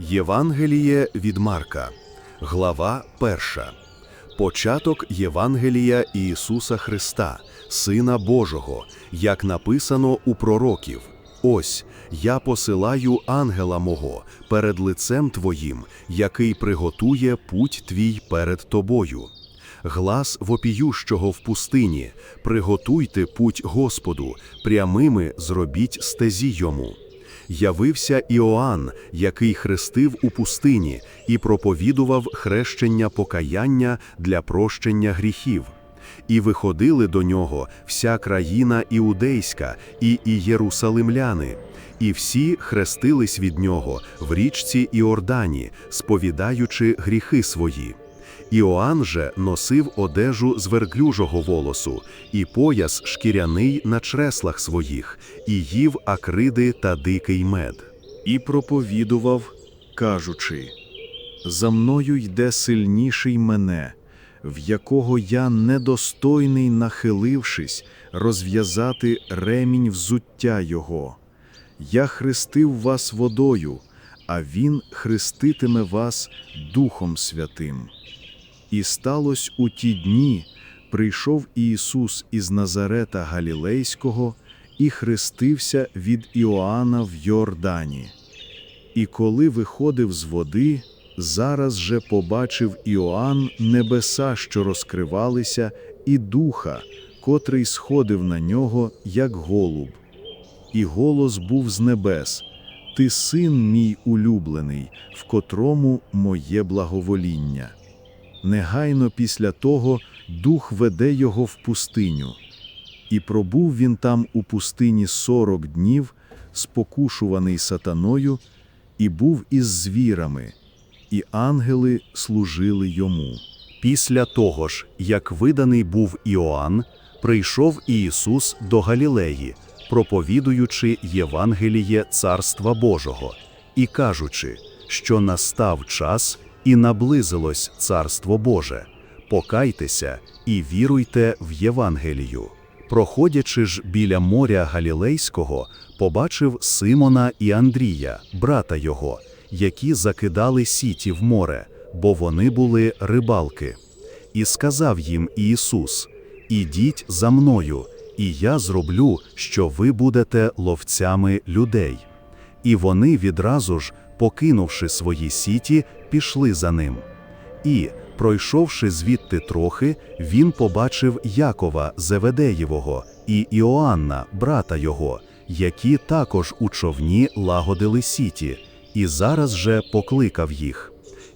Євангеліє від Марка, глава 1. Початок Євангелія Ісуса Христа, Сина Божого, як написано у пророків. Ось я посилаю ангела мого перед лицем Твоїм, який приготує путь твій перед тобою. Глас вопіющого в пустині, приготуйте путь Господу, прямими зробіть стезі йому явився Іоанн, який хрестив у пустині і проповідував хрещення покаяння для прощення гріхів. І виходили до нього вся країна іудейська і ієрусалимляни, і всі хрестились від нього в річці Іордані, сповідаючи гріхи свої. Іоанн же носив одежу з верблюжого волосу, і пояс шкіряний на чреслах своїх, і їв акриди та дикий мед. і проповідував, кажучи: За мною йде сильніший мене, в якого я недостойний, нахилившись, розв'язати ремінь взуття його. Я хрестив вас водою, а він хреститиме вас Духом Святим. І сталося у ті дні, прийшов Ісус із Назарета Галілейського і хрестився від Іоанна в Йордані. І коли виходив з води, зараз же побачив Іоанн небеса, що розкривалися, і духа, котрий сходив на нього, як голуб. І голос був з небес: Ти син мій улюблений, в котрому моє благовоління. Негайно після того дух веде його в пустиню. І пробув він там у пустині сорок днів, спокушуваний сатаною, і був із звірами, і ангели служили йому. Після того ж, як виданий був Іоанн, прийшов Ісус до Галілеї, проповідуючи Євангеліє Царства Божого і кажучи, що настав час і наблизилось Царство Боже. Покайтеся і віруйте в Євангелію. Проходячи ж біля моря Галілейського, побачив Симона і Андрія, брата його, які закидали сіті в море, бо вони були рибалки. І сказав їм Ісус: Ідіть за мною, і я зроблю, що ви будете ловцями людей. І вони відразу ж, покинувши свої сіті, пішли за ним. І, пройшовши звідти трохи, він побачив Якова Зеведеєвого і Іоанна, брата його, які також у човні лагодили сіті, і зараз же покликав їх.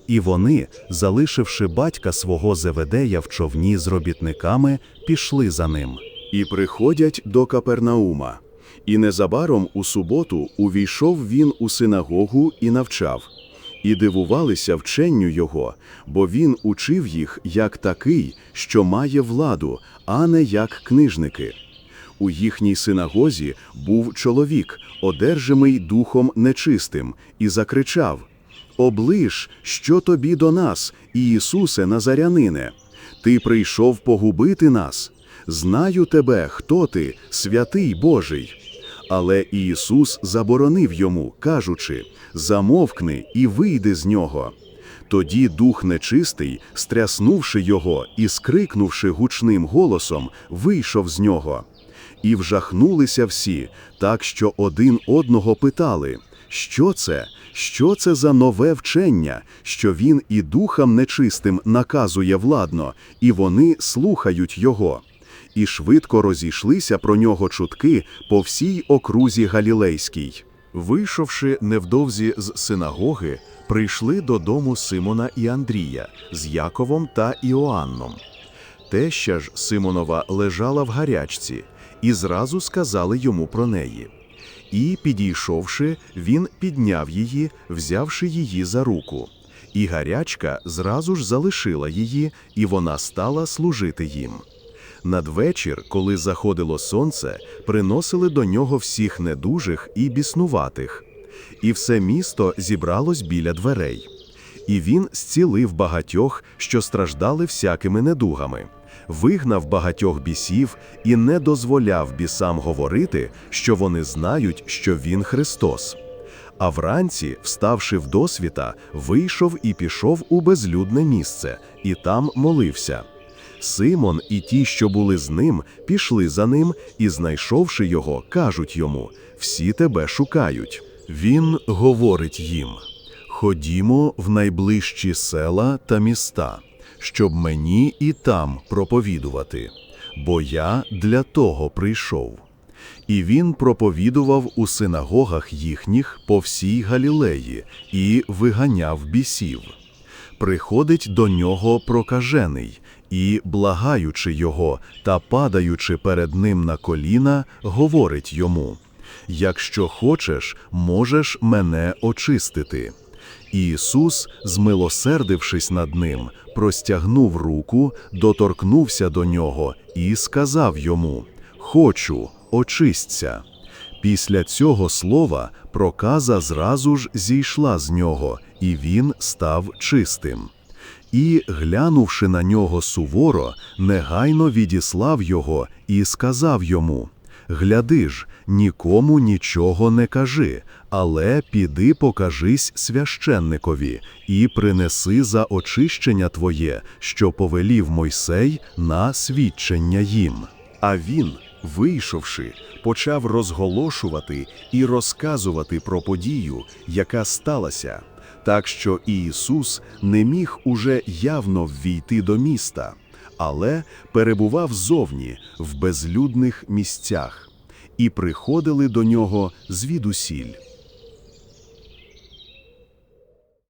І вони, залишивши батька свого Зеведея в човні з робітниками, пішли за ним. І приходять до Капернаума. І незабаром у суботу увійшов він у синагогу і навчав. І дивувалися вченню його, бо він учив їх як такий, що має владу, а не як книжники. У їхній синагозі був чоловік, одержимий духом нечистим, і закричав: Оближ, що тобі до нас, Ісусе Назарянине, ти прийшов погубити нас. Знаю тебе, хто ти, святий Божий. Але Ісус заборонив йому, кажучи: Замовкни і вийди з нього. Тоді дух нечистий, стряснувши його і скрикнувши гучним голосом, вийшов з нього. І вжахнулися всі, так що один одного питали, що це, що це за нове вчення, що він і духам нечистим наказує владно, і вони слухають його і швидко розійшлися про нього чутки по всій окрузі Галілейській. Вийшовши невдовзі з синагоги, прийшли додому Симона і Андрія з Яковом та Іоанном. Теща ж Симонова лежала в гарячці, і зразу сказали йому про неї. І, підійшовши, він підняв її, взявши її за руку. І гарячка зразу ж залишила її, і вона стала служити їм. Надвечір, коли заходило сонце, приносили до нього всіх недужих і біснуватих, і все місто зібралось біля дверей. І він зцілив багатьох, що страждали всякими недугами, вигнав багатьох бісів і не дозволяв бісам говорити, що вони знають, що він Христос. А вранці, вставши в досвіта, вийшов і пішов у безлюдне місце, і там молився. Симон і ті, що були з ним, пішли за ним і, знайшовши його, кажуть йому: Всі тебе шукають. Він говорить їм: Ходімо в найближчі села та міста, щоб мені і там проповідувати, бо я для того прийшов. І він проповідував у синагогах їхніх по всій Галілеї і виганяв бісів. Приходить до нього прокажений і, благаючи його та падаючи перед ним на коліна, говорить йому: Якщо хочеш, можеш мене очистити. І Ісус, змилосердившись над ним, простягнув руку, доторкнувся до нього і сказав йому: Хочу, очисться. Після цього слова проказа зразу ж зійшла з нього, і він став чистим. І, глянувши на нього суворо, негайно відіслав його і сказав йому: Гляди ж, нікому нічого не кажи, але піди покажись священникові і принеси за очищення твоє, що повелів Мойсей на свідчення їм. А він, вийшовши, почав розголошувати і розказувати про подію, яка сталася, так що Ісус не міг уже явно ввійти до міста, але перебував зовні в безлюдних місцях, і приходили до нього звідусіль.